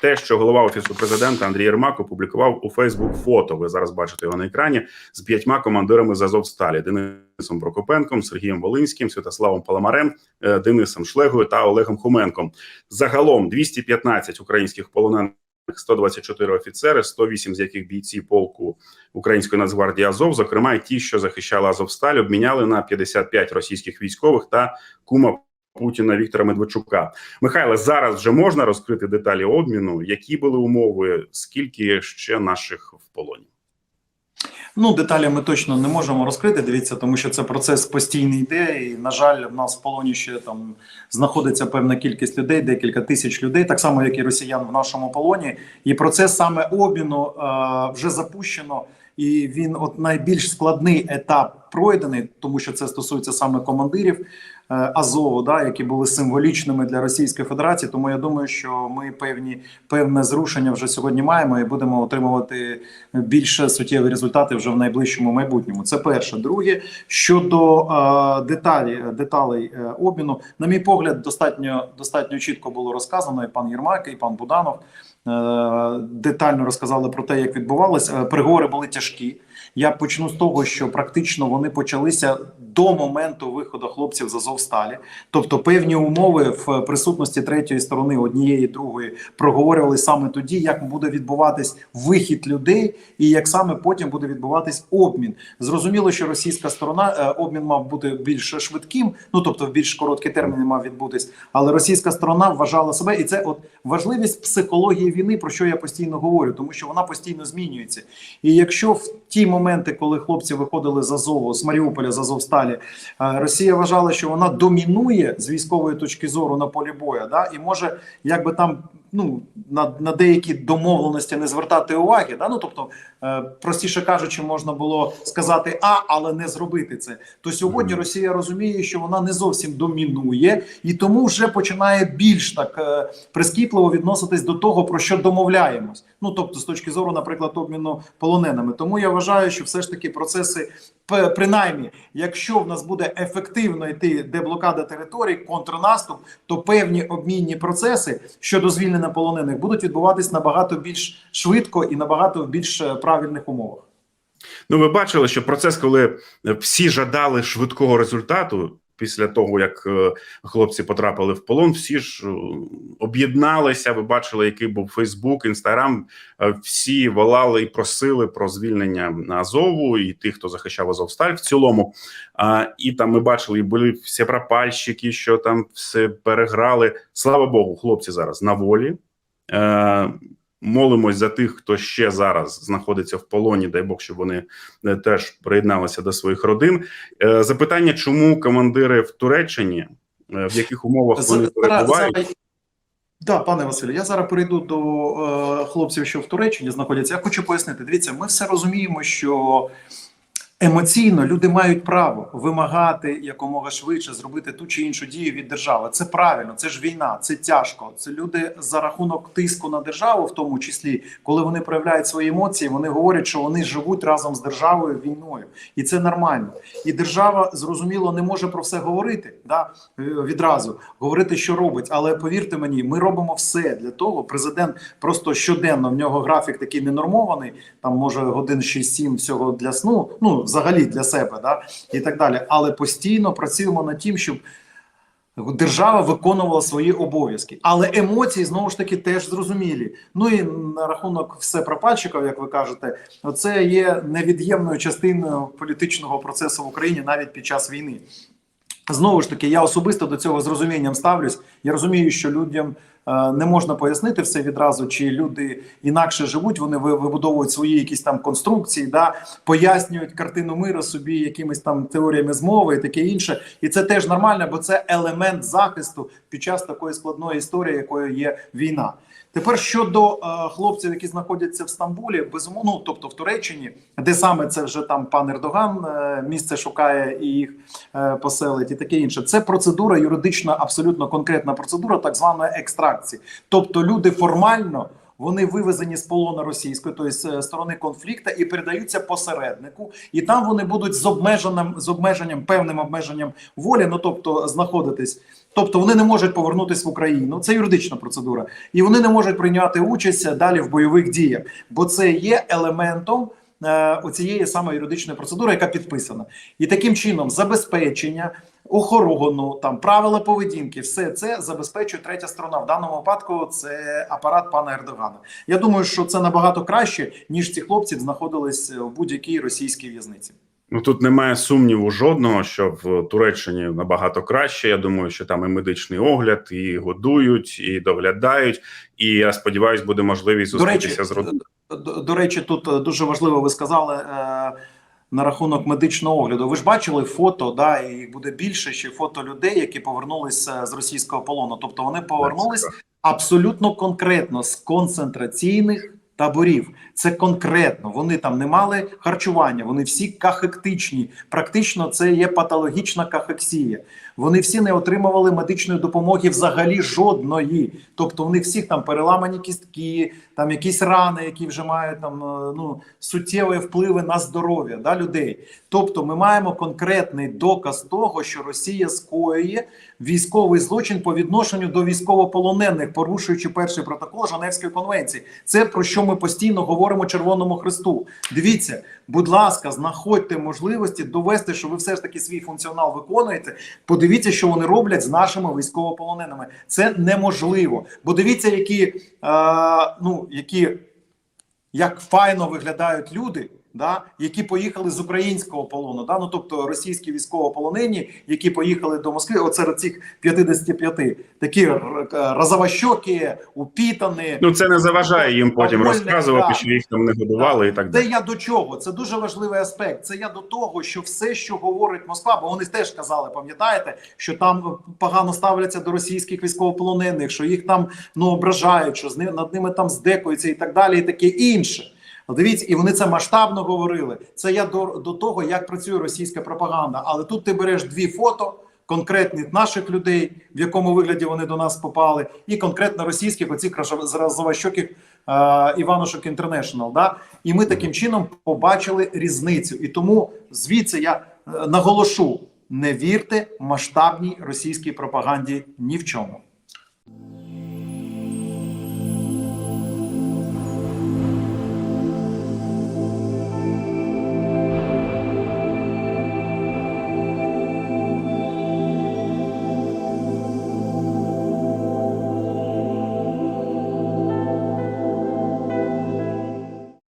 те, що голова офісу президента Андрій Єрмак опублікував у Фейсбук фото. Ви зараз бачите його на екрані з п'ятьма командирами з Азовсталі: Денисом Прокопенком, Сергієм Волинським, Святославом Паламарем, е, Денисом Шлегою та Олегом Хоменком. Загалом 215 українських полонених. 124 офіцери, 108 з яких бійці полку Української Нацгвардії Азов, зокрема, і ті, що захищали Азовсталь, обміняли на 55 російських військових та кума Путіна Віктора Медведчука. Михайло, зараз вже можна розкрити деталі обміну. Які були умови? Скільки ще наших в полоні? Ну, деталі ми точно не можемо розкрити. Дивіться, тому що це процес постійний йде. І, на жаль, в нас в полоні ще там знаходиться певна кількість людей, декілька тисяч людей, так само як і росіян в нашому полоні. І процес саме обміну е, вже запущено. І він, от найбільш складний етап пройдений, тому що це стосується саме командирів Азову, да, які були символічними для Російської Федерації. Тому я думаю, що ми певні певне зрушення вже сьогодні маємо і будемо отримувати більш суттєві результати вже в найближчому майбутньому. Це перше. Друге, щодо е, деталі деталей е, обміну, на мій погляд, достатньо достатньо чітко було розказано. І пан Єрмак, і пан Буданов е, детально розказали про те, як відбувалося. Е, Переговори були тяжкі. Я почну з того, що практично вони почалися до моменту виходу хлопців з Азовсталі. Тобто певні умови в присутності третьої сторони, однієї другої, проговорювали саме тоді, як буде відбуватись вихід людей, і як саме потім буде відбуватись обмін. Зрозуміло, що російська сторона е, обмін мав бути більш швидким, ну тобто в більш короткі терміни мав відбутись. Але російська сторона вважала себе, і це от важливість психології війни, про що я постійно говорю, тому що вона постійно змінюється. І якщо в ті моменти, коли хлопці виходили з Азову, з Маріуполя, з Азовсталі, е, Росія вважала, що вона домінує з військової точки зору на полі бою, да, і може якби там ну на, на деякі домовленості не звертати уваги. Да? Ну тобто, е, простіше кажучи, можна було сказати А, але не зробити це. То сьогодні Росія розуміє, що вона не зовсім домінує, і тому вже починає більш так е, прискіпливо відноситись до того, про що домовляємось. Ну тобто, з точки зору, наприклад, обміну полоненими. Тому я вважаю, що все ж таки процеси, принаймні, якщо в нас буде ефективно йти деблокада територій, контрнаступ, то певні обмінні процеси щодо звільнення полонених будуть відбуватись набагато більш швидко і набагато в більш е, правильних умовах. Ну, ви бачили, що процес, коли всі жадали швидкого результату. Після того, як е, хлопці потрапили в полон, всі ж е, об'єдналися. Ви бачили, який був Фейсбук, Інстаграм. Е, Всі волали і просили про звільнення Азову і тих, хто захищав Азовсталь в цілому. А, І там ми бачили, і були всі пропальщики, що там все переграли. Слава Богу, хлопці зараз на волі. Молимось за тих, хто ще зараз знаходиться в полоні. Дай Бог, щоб вони е, теж приєдналися до своїх родин. Е, Запитання, чому командири в Туреччині, е, в яких умовах вони перебувають? Да, пане Василю, я зараз перейду до е, хлопців, що в Туреччині знаходяться. Я хочу пояснити. Дивіться, ми все розуміємо, що емоційно люди мають право вимагати якомога швидше зробити ту чи іншу дію від держави. Це правильно, це ж війна, це тяжко. Це люди за рахунок тиску на державу, в тому числі, коли вони проявляють свої емоції, вони говорять, що вони живуть разом з державою війною, і це нормально. І держава зрозуміло не може про все говорити. Да е, відразу говорити, що робить. Але повірте мені, ми робимо все для того. Президент просто щоденно в нього графік такий ненормований. Там може годин 6-7 всього для сну. Ну взагалі для себе, да і так далі. Але постійно працюємо над тим, щоб. Держава виконувала свої обов'язки, але емоції знову ж таки теж зрозумілі. Ну і на рахунок все пропальщиків, як ви кажете, це є невід'ємною частиною політичного процесу в Україні навіть під час війни. Знову ж таки, я особисто до цього з розумінням ставлюсь. Я розумію, що людям е, не можна пояснити все відразу, чи люди інакше живуть. Вони вибудовують свої якісь там конструкції, да пояснюють картину миру собі якимись там теоріями змови і таке інше. І це теж нормально, бо це елемент захисту під час такої складної історії, якою є війна. Тепер щодо е, хлопців, які знаходяться в Стамбулі, безумовно, ну, тобто в Туреччині, де саме це вже там пан Ердоган е, місце шукає і їх е, поселить, і таке інше. Це процедура юридична, абсолютно конкретна процедура так званої екстракції. Тобто люди формально вони вивезені з полону російської, тобто сторони конфлікту, і передаються посереднику, і там вони будуть з обмеженим з обмеженням, певним обмеженням волі, ну тобто знаходитись. Тобто вони не можуть повернутися в Україну. Це юридична процедура, і вони не можуть прийняти участь далі в бойових діях, бо це є елементом е, оцієї самої юридичної процедури, яка підписана, і таким чином забезпечення. Охорону, там правила поведінки, все це забезпечує третя сторона. В даному випадку це апарат пана Ердогана. Я думаю, що це набагато краще, ніж ці хлопці знаходились в будь-якій російській в'язниці. Ну тут немає сумніву жодного, що в Туреччині набагато краще. Я думаю, що там і медичний огляд, і годують, і доглядають. І я сподіваюся, буде можливість До речі, зустрітися з родиною. До, до речі, тут е, дуже важливо, ви сказали е, на рахунок медичного огляду. Ви ж бачили фото, да, і їх буде більше ще фото людей, які повернулися з російського полону. Тобто вони повернулись абсолютно конкретно з концентраційних таборів. Це конкретно. Вони там не мали харчування, вони всі кахектичні. Практично це є патологічна кахексія. Вони всі не отримували медичної допомоги взагалі жодної. Тобто, у них всіх там переламані кістки, там якісь рани, які вже мають там е, ну суттєві впливи на здоров'я да, людей. Тобто, ми маємо конкретний доказ того, що Росія скоює військовий злочин по відношенню до військовополонених, порушуючи перший протокол Женевської конвенції. Це про що ми постійно говоримо Червоному Христу. Дивіться, будь ласка, знаходьте можливості довести, що ви все ж таки свій функціонал виконуєте. Подивіться, що вони роблять з нашими військовополоненими. Це неможливо. Бо дивіться, які, е, ну, які як файно виглядають люди. Да, які поїхали з українського полону, да, ну тобто російські військовополонені, які поїхали до Москви, оце цих 55, такі розовощокі, упітані. Ну це не заважає їм потім розказувати, да. що їх там не годували і так Це я до чого? Це дуже важливий аспект. Це я до того, що все, що говорить Москва, бо вони теж казали, пам'ятаєте, що там погано ставляться до російських військовополонених, що їх там ну ображають, що з ними над ними там здекуються і так далі, і таке інше. От Дивіться, і вони це масштабно говорили. Це я до, до того, як працює російська пропаганда. Але тут ти береш дві фото конкретних наших людей, в якому вигляді вони до нас попали, і конкретно російських оцих розовощоких е, Іванушок Інтернешнл. Да? І ми таким чином побачили різницю. І тому звідси я е, наголошу: не вірте масштабній російській пропаганді ні в чому.